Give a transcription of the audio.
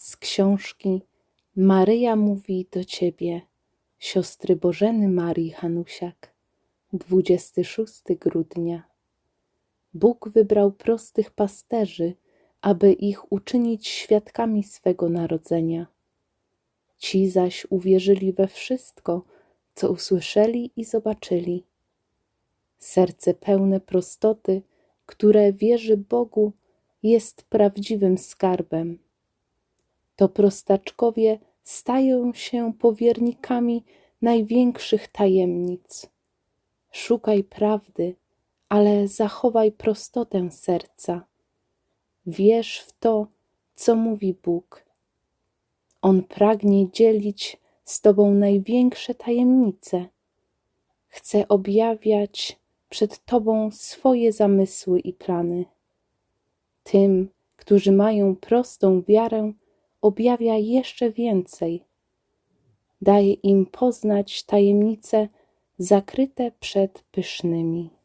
z książki Maryja mówi do Ciebie, siostry Bożeny Marii Hanusiak, 26 grudnia. Bóg wybrał prostych pasterzy, aby ich uczynić świadkami swego narodzenia. Ci zaś uwierzyli we wszystko, co usłyszeli i zobaczyli. Serce pełne prostoty, które wierzy Bogu, jest prawdziwym skarbem. To prostaczkowie stają się powiernikami największych tajemnic. Szukaj prawdy, ale zachowaj prostotę serca. Wierz w to, co mówi Bóg. On pragnie dzielić z Tobą największe tajemnice. Chce objawiać przed Tobą swoje zamysły i plany. Tym, którzy mają prostą wiarę, objawia jeszcze więcej. Daje im poznać tajemnice zakryte przed pysznymi.